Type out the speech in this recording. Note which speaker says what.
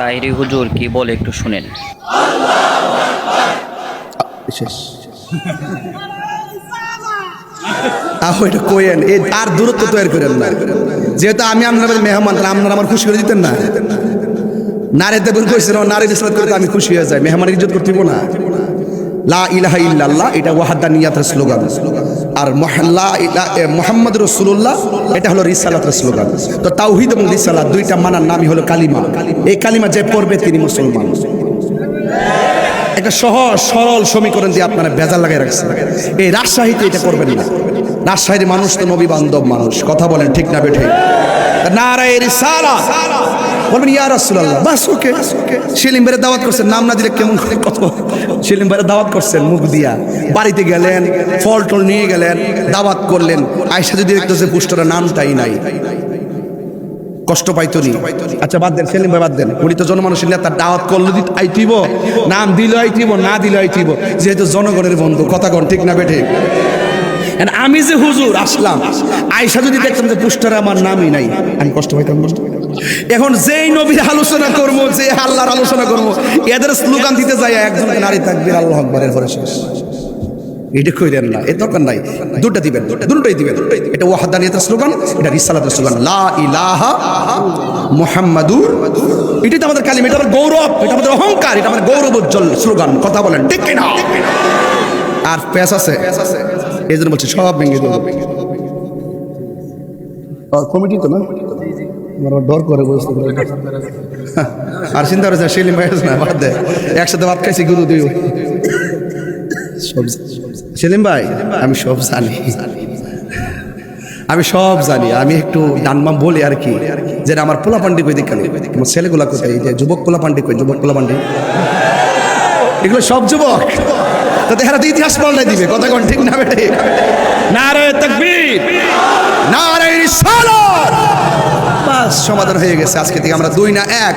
Speaker 1: তাহিরি হুজুর কি বলে একটু শুনেন।
Speaker 2: এটা কোয়েন আর দূরত্ব তৈরি করেন না। যেহেতু আমি আপনার মেহমান, তাহলে আপনারা আমার খুশি করে দিতেন না। নারী দেবন কইছেন নারী ইসলাম করতে আমি খুশি হয়ে যাই। মেহমানের ইজ্জত করতে না। লা ইলাহা ইল্লাল্লাহ, এটা ওয়াহাদানিয়াতের স্লোগান। আর মোহাম্মদ রসুল্লাহ এটা হলো রিসালাতের স্লোগান। তো তাওহিদ এবং রিসালাত দুইটা মানার নামই হলো কালিমা। এই কালিমা যে পড়বে তিনি মুসলমান। একটা সহজ, সরল সমীকরণ দিয়ে আপনারা বেজাল লাগাই রাখছেন। এই রাজশাহীতে এটা করবেন না। রাজশাহীর মানুষ তো নবী বান্ধব মানুষ। কথা বলেন ঠিক না বেঠে? নারায়ের সারা বলবেন ইয়া রাসূলুল্লাহ। বাস ওকে। সেলিম ভাইয়ের দাওয়াত করছেন নাম না দিলে কেমন করে কত সেলিম ভাইয়ের দাওয়াত করছেন মুখ দিয়া। বাড়িতে গেলেন ফল টল নিয়ে গেলেন দাওয়াত করলেন। আয়সা যদি দেখতেছে পুষ্টরা নামটাই নাই। কষ্ট পাইতো নি। আচ্ছা বাদ দেন সেলিম ভাই বাদ দেন। উনি তো জনমানুষের নেতা দাওয়াত করলে দিত আইতিব। নাম দিল আইতিব না দিল আইতিব। যেহেতু জনগণের বন্ধু কথা কন ঠিক না বেঠে? আমি যে হুজুর আসলাম। আয়সা যদি দেখতাম যে পুস্টারে আমার নামই নাই। আমি কষ্ট পাইতাম কষ্ট পাইতাম। এখন যেই নবীর আলোচনা করব, যে আল্লাহর আলোচনা করব, এদের স্লোগান দিতে যায় একজন নারী থাকবে আল্লাহ আকবরের পরে শেষ। এটা কই দেন না? এ দরকার নাই। দুটো দিবেন, দুটোই দিবেন। এটা ওয়াহাদানিয়াতের স্লোগান, এটা রিসালাতের স্লোগান। লা ইলাহা মুহাম্মাদুর এটাই তো আমাদের কালিমা, এটা আমাদের গৌরব, এটা আমাদের অহংকার, এটা আমাদের গৌরব উজ্জ্বল স্লোগান। কথা বলেন, ঠিক কিনা? আর পেশ আছে? এই জন্য বলছি, সব ভেঙে দেবো। কমিটি তো না? আমার ডর করে বুঝতে আর চিন্তা করেছে সেলিম ভাই না, বাদ দে। একসাথে ভাত খাইছি, গুরু দিও। সব সেলিম ভাই, আমি সব জানি। আমি সব জানি, আমি একটু ডানমাম বলি আর কি যে আমার পোলা পান্ডি কই দেখালি আমার ছেলেগুলা কোথায় যে যুবক পোলা পান্ডি কই, যুবক পোলা পান্ডি এগুলো সব যুবক। তাতে হেরা তো ইতিহাস পাল্টাই দিবে, কথা কোন ঠিক না বেটে নারে তাকবীর নারে রিসালাত বাস সমাধান হয়ে গেছে। আজকে থেকে আমরা দুই না এক।